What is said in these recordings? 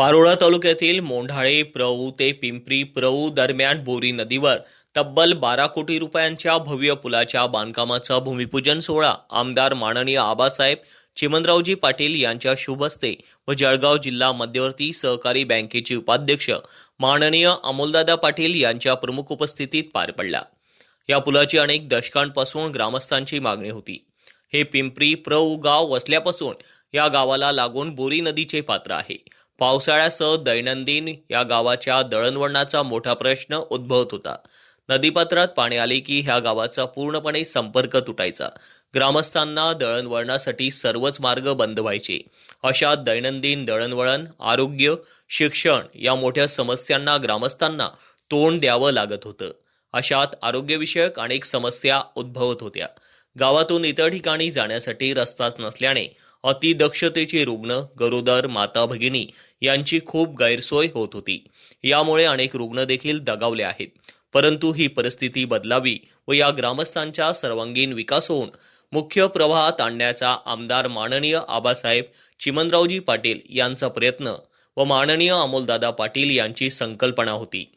पारोळा तालुक्यातील मोंढाळे प्रऊ ते पिंपरी प्रऊ दरम्यान बोरी नदीवर तब्बल बारा कोटी रुपयांच्या भव्य पुलाच्या बांधकामाचा भूमिपूजन सोहळा. आमदार माननीय आबासाहेब चिमनरावजी पाटील यांच्या शुभ हस्ते व जळगाव जिल्हा मध्यवर्ती सहकारी बँकेचे उपाध्यक्ष माननीय अमोलदादा पाटील यांच्या प्रमुख उपस्थितीत पार पडला. या पुलाची अनेक दशकांपासून ग्रामस्थांची मागणी होती. हे पिंपरी प्रऊ गाव वसल्यापासून या गावाला लागून बोरी नदीचे पात्र आहे. पावसाळ्यासह दैनंदिन या गावाच्या दळणवळणाचा मोठा प्रश्न उद्भवत होता. नदीपात्रात पाणी आले की ह्या गावाचा पूर्णपणे संपर्क तुटायचा. ग्रामस्थांना दळणवळणासाठी सर्वच मार्ग बंद व्हायचे. अशा दैनंदिन दळणवळण आरोग्य शिक्षण या मोठ्या समस्यांना ग्रामस्थांना तोंड द्यावं लागत होतं. अशात आरोग्यविषयक अनेक समस्या उद्भवत होत्या. गावातून इतर ठिकाणी जाण्यासाठी रस्ताच नसल्याने अतिदक्षतेचे रुग्ण गरोदर माता भगिनी यांची खूप गैरसोय होत होती. यामुळे अनेक रुग्ण देखील दगावले आहेत. परंतु ही परिस्थिती बदलावी व या ग्रामस्थांचा सर्वांगीण विकास होऊन मुख्य प्रवाहात आणण्याचा आमदार माननीय आबासाहेब चिमनरावजी पाटील यांचा प्रयत्न व माननीय अमोलदादा पाटील यांची संकल्पना होती.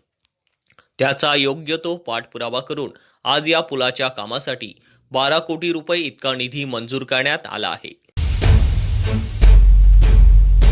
त्याचा योग्य तो पाठपुरावा करून आज या पुलाच्या कामासाठी बारा कोटी रुपये इतका निधी मंजूर करण्यात आला आहे.